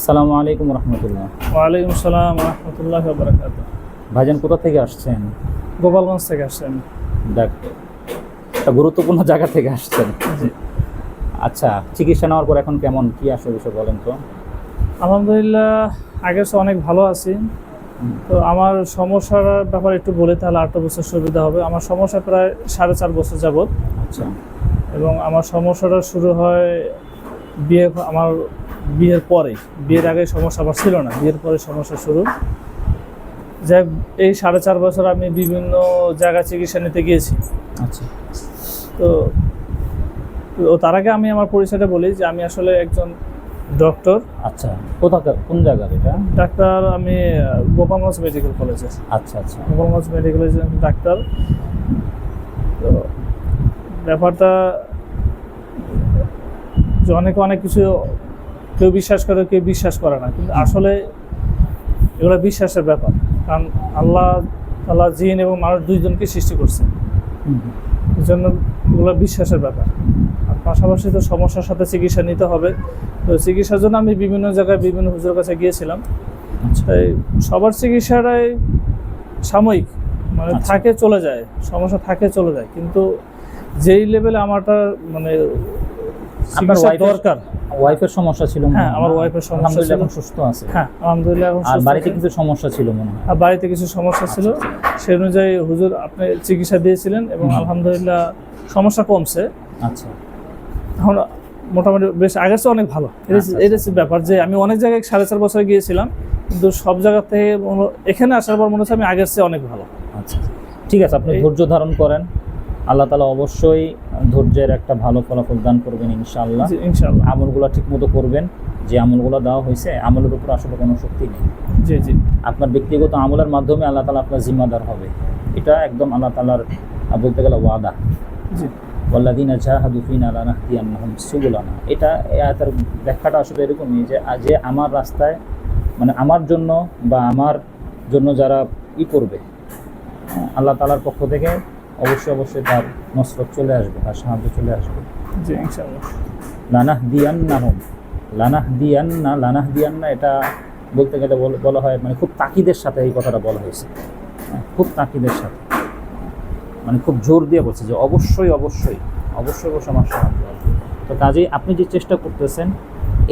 আসসালামু আলাইকুম রহমতুল্লাহ। ওয়ালাইকুম আসসালাম রহমতুল্লাহ বারাকাত। ভাইজান কোথা থেকে আসছেন? গোপালগঞ্জ থেকে আসছেন। দেখ একটা গুরুত্বপূর্ণ জায়গা থেকে আসছেন। আচ্ছা চিকিৎসা নেওয়ার পর এখন কেমন? কি আসলে বিষয় বলেন তো? আলহামদুলিল্লাহ আগের চেয়ে অনেক ভালো আছি। তো আমার সমস্যার ব্যাপারে একটু বলে তাহলে আটটা বছর সুবিধা হবে। আমার সমস্যা প্রায় সাড়ে চার বছর যাবত আচ্ছা। এবং আমার সমস্যাটা শুরু হয় বিয়ে আমার বিয়ের পরে বিয়ের আগে সমস্যা আমার ছিল না বিয়ের পরে সমস্যা শুরু। যাই এই সাড়ে চার বছর আমি বিভিন্ন জায়গায় চিকিৎসা নিতে গিয়েছি। আচ্ছা। তো তো তার আগে আমি আমার পরিচয়টা বলি যে আমি আসলে একজন ডক্টর। আচ্ছা কোথাকার কোন জায়গার এটা? ডাক্তার আমি গোপালগঞ্জ মেডিকেল কলেজে। আচ্ছা আচ্ছা। গোপালগঞ্জ মেডিকেল কলেজে ডাক্তার। তো ব্যাপারটা যে অনেকে অনেক কিছু কেউ বিশ্বাস করে কেউ বিশ্বাস করে না। কিন্তু আসলে এগুলো বিশ্বাসের ব্যাপার। কারণ আল্লাহ আল্লাহ জিন এবং মানুষ দুইজনকে সৃষ্টি করছে। এই জন্য এগুলো বিশ্বাসের ব্যাপার। আর পাশাপাশি তো সমস্যার সাথে চিকিৎসা নিতে হবে। তো চিকিৎসার জন্য আমি বিভিন্ন জায়গায় বিভিন্ন হুজুরের কাছে গিয়েছিলাম। আচ্ছা। তাই সবার চিকিৎসাটাই সাময়িক। মানে আচ্ছা। থাকে চলে যায় সমস্যা থাকে চলে যায়। কিন্তু যেই লেভেলে আমারটা মানে দরকার? ওয়াইফের সমস্যা ছিল হ্যাঁ, আমার সমস্যা ছিল। এখন সুস্থ আছে। হ্যাঁ আলহামদুলিল্লাহ এখন আর বাড়িতে কিছু সমস্যা ছিল মনে হয়? আর বাড়িতে কিছু সমস্যা ছিল। সেই অনুযায়ী হুজুর আপনি চিকিৎসা দিয়েছিলেন এবং আলহামদুলিল্লাহ সমস্যা কমছে। আচ্ছা। এখন মোটামুটি বেশ আগের চেয়ে অনেক ভালো। এটা আচ্ছা, ব্যাপার যে আমি অনেক জায়গায় সাড়ে চার বছর গিয়েছিলাম কিন্তু সব জায়গা থেকে এখানে আসার পর মনে হচ্ছে আমি আগের চেয়ে অনেক ভালো। আচ্ছা ঠিক আছে আপনি ধৈর্য ধারণ করেন। আল্লাহ তালা অবশ্যই ধৈর্যের একটা ভালো ফলাফল দান করবেন ইনশাআল্লাহ। জি, ইনশাআল্লাহ। আমলগুলো ঠিক মতো করবেন। যে আমলগুলো দেওয়া হয়েছে আমলের উপর আসলে কোনো শক্তি নেই। জি জি। আপনার ব্যক্তিগত আমলের মাধ্যমে আল্লাহ তালা আপনার জিম্মাদার হবে। এটা একদম আল্লাহ তালার বলতে গেলে ওয়াদা। জি। ওয়াল্লাদিনা জাহাদুফিন আলা নাহদিয়ান্নাহুম সুবুলানা। এটা এই আয়াতের ব্যাখ্যাটা আসলে এরকমই যে আ- যে আমার রাস্তায় মানে আমার জন্য বা আমার জন্য যারা ই করবে আল্লাহ তালার পক্ষ থেকে অবশ্যই অবশ্যই তার নসরত চলে আসবে তার সাহায্য চলে আসবে। জি ইনশাআল্লাহ। লানাহ দিয়ান্নাহুম লানাহ দিয়ান্না লানাহ দিয়ান্না এটা বলতে গেলে বল- হয় মানে খুব তাকিদের সাথে এই কথাটা বলা হয়েছে। হ্যাঁ, খুব তাকিদের সাথে। মানে খুব জোর দিয়ে বলছে যে অবশ্যই অবশ্যই অবশ্যই অবশ্যই আমার সাহায্য তো কাজেই আপনি যে চেষ্টা করতেছেন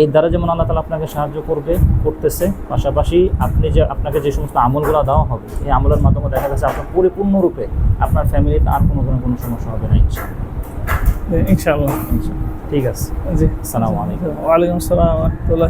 এর দ্বারা যেমন আল্লাহ তালা আপনাকে সাহায্য করবে করতেছে পাশাপাশি আপনি যে আপনাকে যে সমস্ত আমলগুলো দেওয়া হবে এই আমলের মাধ্যমে দেখা গেছে আপনার পরিপূর্ণরূপে আপনার ফ্যামিলিতে আর কোনো ধরনের কোনো সমস্যা হবে না ইনশাআল্লাহ। ঠিক আছে। জি। আসসালামু আলাইকুম। ওয়ালাইকুম আসসালাম রহমতুল্লাহ